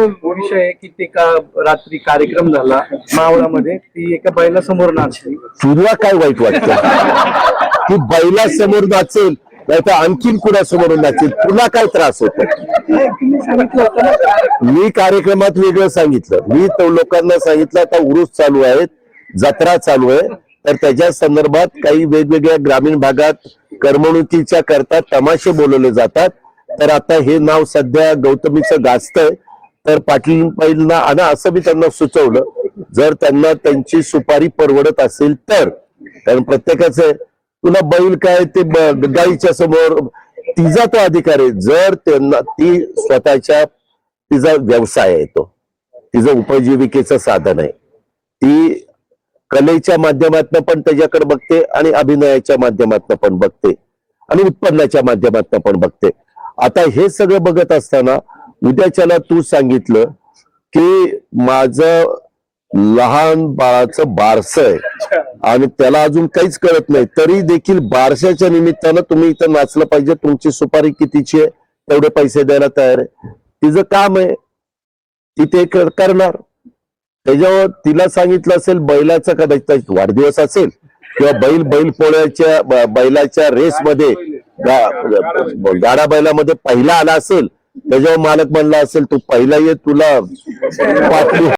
विषय आहे की ते का रात्री कार्यक्रम झाला मावळामध्ये ती एका बैला समोर नाचली. तुला काय वाईट वाटत? ती बैला समोर नाचेल नाही तर आणखीन कुणासमोर नाचेल? तुला काय त्रास होतो? मी कार्यक्रमात वेगळं सांगितलं. मी तो लोकांना सांगितलं आता उरूस चालू आहेत जत्रा चालू आहे. तर त्याच्या संदर्भात काही वेगवेगळ्या ग्रामीण भागात करमणुकीच्या करता तमाशे बोलवले जातात. तर आता हे नाव सध्या गौतमीचं गाजतंय. तर पाटील आणा आणि असं मी त्यांना सुचवलं जर त्यांना त्यांची सुपारी परवडत असेल तर कारण प्रत्येकाचं आहे, तुला बैल काय ते गाईच्या समोर तिचा तो अधिकार आहे. जर त्यांना ती स्वतःच्या तिचा व्यवसाय आहे तो. तिचं उपजीविकेचं साधन आहे. ती कलेच्या माध्यमातून पण त्याच्याकडे बघते आणि अभिनयाच्या माध्यमातून पण बघते आणि उत्पन्नाच्या माध्यमातून पण बघते. आता हे सगळं बघत असताना उद्याच्याला तू सांगितलं की माझं लहान बाळाचं बारस आहे. आणि त्याला अजून काहीच कळत नाही. तरी देखील बारशाच्या निमित्तानं तुम्ही इथं नाचलं पाहिजे. तुमची सुपारी कितीची आहे तेवढे पैसे द्यायला तयार आहे. तिचं काम आहे. ती ते करणार. त्याच्यावर तिला सांगितलं असेल बैलाचा कदाचित वाढदिवस असेल किंवा बैल बैल पोळ्याच्या बैलाच्या रेसमध्ये गाडा बैलामध्ये पहिला आला असेल त्याच्यावर मालक म्हणला असेल तू पहिला ये तुला पाटली